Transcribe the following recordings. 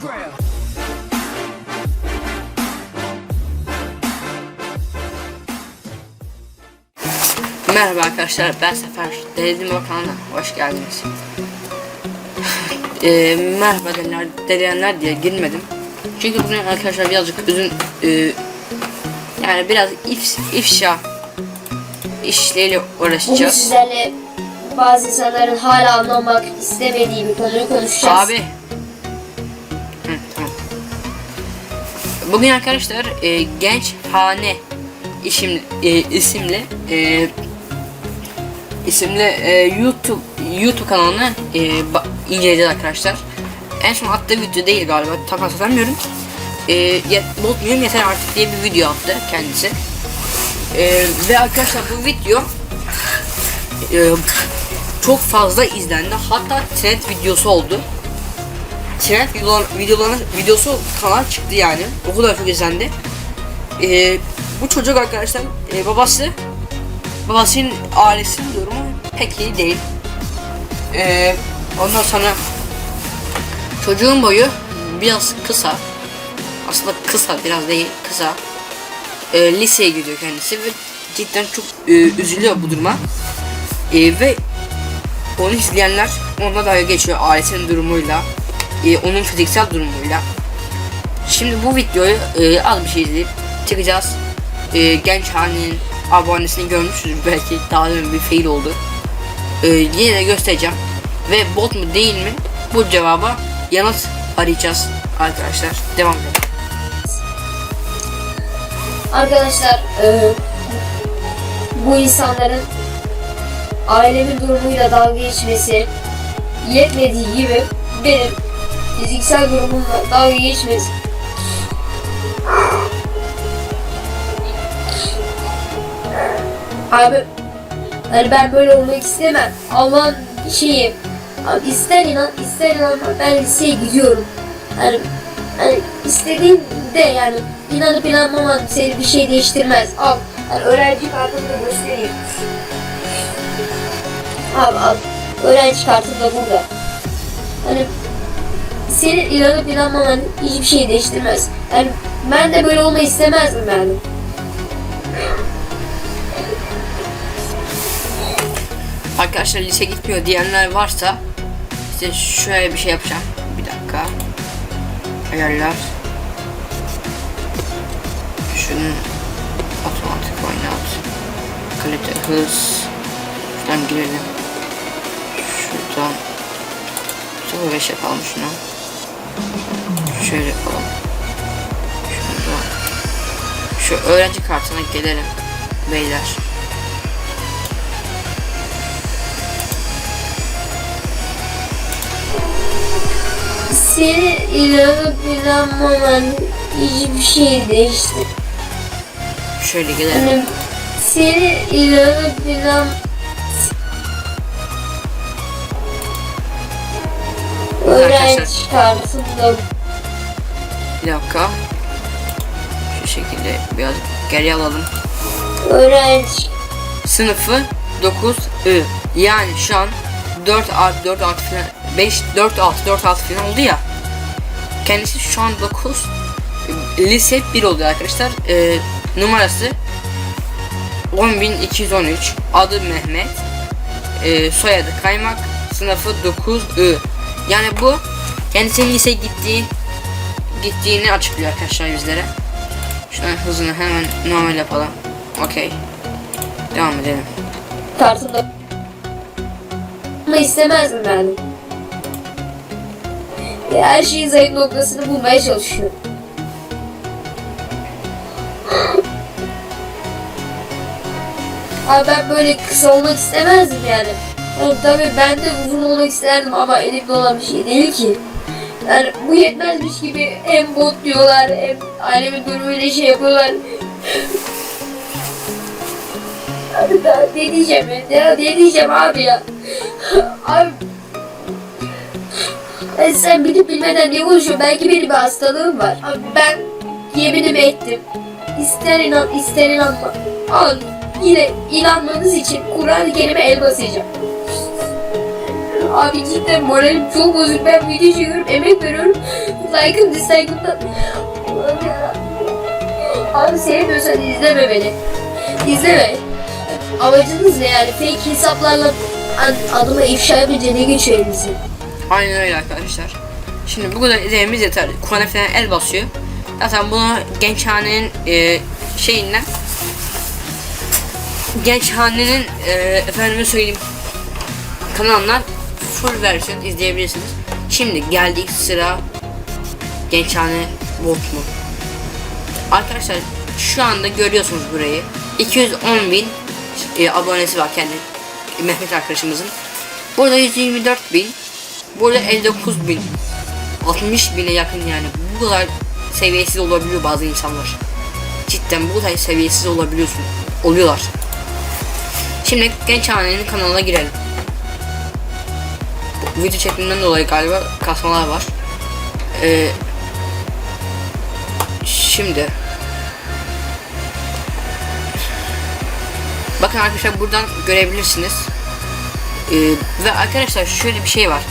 ground. Merhaba arkadaşlar ben Sefer Denedim kanalına hoş geldiniz. Eee merhaba deneyenler, deneyenler diye girmedim. Çünkü bugün arkadaşlar birazcık üzün eee, yani biraz if, ifşa işleriyle Bugün uğraşacağız. sizlerle bazı insanların hala anlamak istemediği bir konuyu konuşacağız. Abi. Bugün arkadaşlar e, genç hane isim e, isimli e, isimli e, YouTube YouTube kanalını e, inceleyeceğiz arkadaşlar. En son attığı video değil galiba tam hatırlamıyorum. E, ye, bozmuyorum yeter artık diye bir video attı kendisi. E, ve arkadaşlar bu video e, çok fazla izlendi. Hatta trend videosu oldu. Trend videolar, videosu kanal çıktı yani. O kadar çok izlendi. Ee, bu çocuk arkadaşlar e, babası babasının ailesinin durumu pek iyi değil. Ee, ondan sonra çocuğun boyu biraz kısa. Aslında kısa biraz değil kısa. Ee, liseye gidiyor kendisi ve cidden çok e, üzülüyor bu duruma. Ee, ve onu izleyenler onunla dalga geçiyor ailesinin durumuyla, e, onun fiziksel durumuyla. Şimdi bu videoyu e, az bir şey izleyip çıkacağız. E, genç hanenin abonesini görmüşsünüz belki daha demin bir fail oldu. E, yine de göstereceğim. Ve bot mu değil mi bu cevaba yanıt arayacağız arkadaşlar. Devam edelim. Arkadaşlar e, bu insanların ailemin durumuyla dalga geçmesi yetmediği gibi benim fiziksel durumumla dalga geçmesi Abi hani ben böyle olmak istemem. Allah'ın şeyi abi ister inan ister inanma ben liseye gidiyorum. Hani, hani istediğinde yani inanıp inanmaman seni bir şey değiştirmez. Al. Hani öğrenci kartını da göstereyim. Abi al. Öğrenci kartım da burada. Senin inanıp inanmaman hiçbir şey değiştirmez. Yani ben de böyle olmayı istemezdim yani. Arkadaşlar lise gitmiyor diyenler varsa işte şöyle bir şey yapacağım. Bir dakika. Ayarlar. Şunun otomatik oynat. Kalite hız. Şuradan girelim. Şuradan 05 yapalım şunu. Şöyle yapalım. Şu öğrenci kartına gelelim beyler. Seni inanıp inanmaman hiçbir şey değişti. Şöyle gelelim. Hani seni inanıp Öğrenci kartında Bir dakika. Şu şekilde biraz geri alalım. öğrenci Sınıfı 9 Ü. Yani şu an 4 artı 4 artı falan 5 4 6 4 6 falan oldu ya. Kendisi şu an 9 lise 1 oluyor arkadaşlar. Ee, numarası 10213 adı Mehmet ee, soyadı Kaymak sınıfı 9 Ü. Yani bu kendisinin lise gittiği gittiğini açıklıyor arkadaşlar bizlere. Şuradan hızını hemen normal yapalım. Okey. Devam edelim. kartında ama istemezdim ben. Ve Her şeyin zayıf noktasını bulmaya çalışıyor. Abi ben böyle kısa olmak istemezdim yani. Yani tabii ben de uzun olmak isterdim ama elimde olan bir şey değil ki. Yani bu yetmezmiş gibi hem bot diyorlar hem ailemin durumuyla şey yapıyorlar. Abi daha ne diyeceğim? Ya ne diyeceğim abi ya? Abi e sen bilip bilmeden ne konuşuyorsun? Belki benim bir hastalığım var. Abi ben yeminimi ettim. İster inan ister inanma. Al yine inanmanız için Kur'an-ı Kerim'e el basacağım. Abi cidden moralim çok bozuk. Ben video çekiyorum, emek veriyorum. Like'ım, dislike'ım da... Allah'ım yarabbim. Abi sevmiyorsan izleme beni. İzleme. Amacınız ne yani? Fake hesaplarla ad- adıma ifşa yapınca ne geçiyor elinizin? Aynen öyle arkadaşlar. Şimdi bu kadar izlememiz yeter. Kur'an'a falan el basıyor. Zaten bunu Gençhane'nin e, şeyinden Gençhane'nin e, efendime söyleyeyim kanalından full versiyon izleyebilirsiniz. Şimdi geldik sıra Gençhane Bot mu? Arkadaşlar şu anda görüyorsunuz burayı. 210 bin e, abonesi var kendi Mehmet arkadaşımızın. Burada 124 bin. Burada 59 bin. 60 bine yakın yani. Bu kadar seviyesiz olabiliyor bazı insanlar. Cidden bu kadar seviyesiz olabiliyorsun. Oluyorlar. Şimdi genç hanenin kanalına girelim. Video çekiminden dolayı galiba kasmalar var. Ee, şimdi Bakın arkadaşlar buradan görebilirsiniz. Ee, ve arkadaşlar şöyle bir şey var.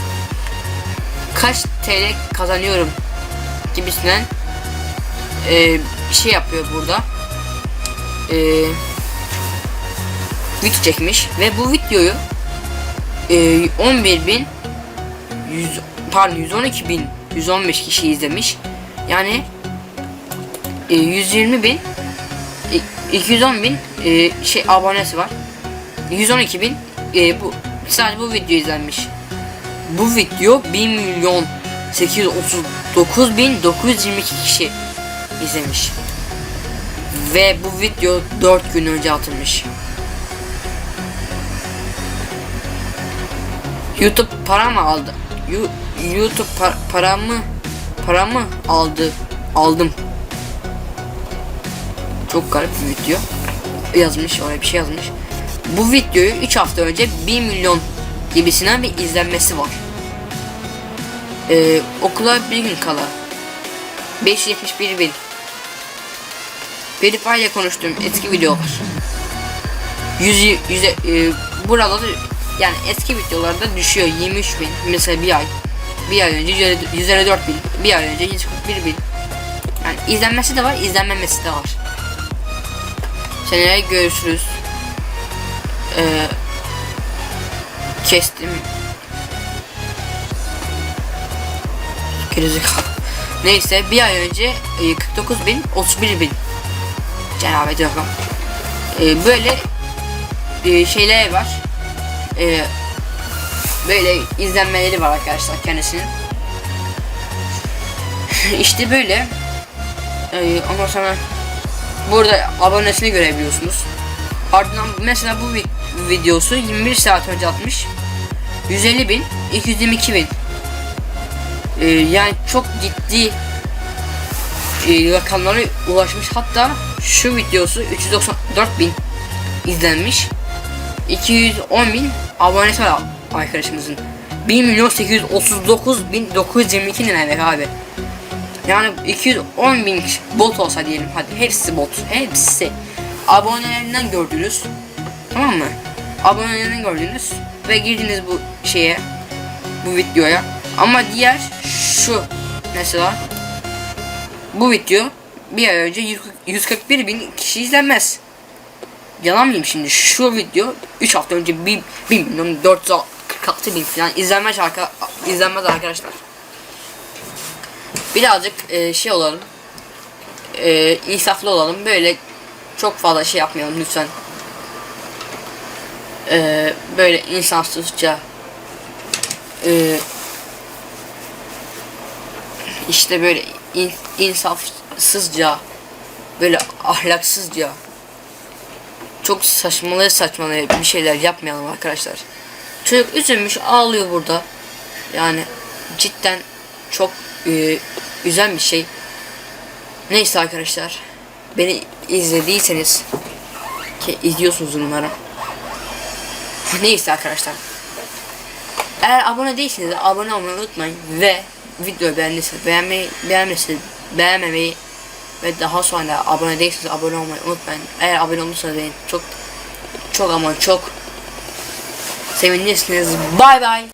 Kaç TL kazanıyorum gibisinden ee, bir şey yapıyor burada. Ee, video çekmiş ve bu videoyu ee, 11 bin 100, pardon 112 bin 115 kişi izlemiş. Yani ee, 120 bin e, 210 bin e, şey abonesi var. 112 bin e, bu sadece bu video izlenmiş. Bu video 1 milyon 839 bin 922 kişi izlemiş. Ve bu video 4 gün önce atılmış. YouTube para mı aldı? YouTube par- para mı para mı aldı? Aldım. Çok garip bir video. Yazmış oraya bir şey yazmış. Bu videoyu 3 hafta önce 1 milyon gibisinden bir izlenmesi var. Ee, okula bir gün kala 571 bin Verify ile konuştuğum eski videolar 100, 100 e, buralarda yani eski videolarda düşüyor 23 bin mesela bir ay bir ay önce 154 bin bir ay önce 141 bin yani izlenmesi de var izlenmemesi de var Seneye görüşürüz. Ee, kestim. Gerizekalı. Neyse bir ay önce e, 49 bin 31 bin cenabet rakam. E, böyle e, şeyler var. E, böyle izlenmeleri var arkadaşlar kendisinin. işte böyle. E, ondan sonra burada abonesini görebiliyorsunuz. Ardından mesela bu vi- videosu 21 saat önce atmış. 150 bin, 222 bin. Ee, yani çok ciddi e, rakamlara ulaşmış. Hatta şu videosu 394 bin izlenmiş. 210 bin abonesi var arkadaşımızın. 1 milyon 839 bin 922 ne demek abi. Yani 210 bin bot olsa diyelim hadi hepsi bot hepsi abonelerinden gördünüz tamam mı abonelerinden gördünüz ve girdiniz bu şeye bu videoya ama diğer şu mesela bu video bir ay önce 140 141 bin kişi izlenmez yalan mıyım şimdi şu video 3 hafta önce 1, 1 milyon 446 bin falan izlenmez, arka, izlenmez arkadaşlar birazcık e, şey olalım. E, insaflı olalım. Böyle çok fazla şey yapmayalım lütfen. E, böyle insansızca e, işte böyle in, insafsızca böyle ahlaksızca çok saçmaları saçmaları bir şeyler yapmayalım arkadaşlar. Çocuk üzülmüş ağlıyor burada. Yani cidden çok e, üzen bir şey. Neyse arkadaşlar. Beni izlediyseniz ki izliyorsunuz umarım. Neyse arkadaşlar. Eğer abone değilseniz de abone olmayı unutmayın ve videoyu beğendiyseniz beğenmeyi, beğenmezseniz beğenmemeyi ve daha sonra abone değilseniz abone olmayı unutmayın. Eğer abone olursanız beni çok çok ama çok sevinirsiniz. Bay bay.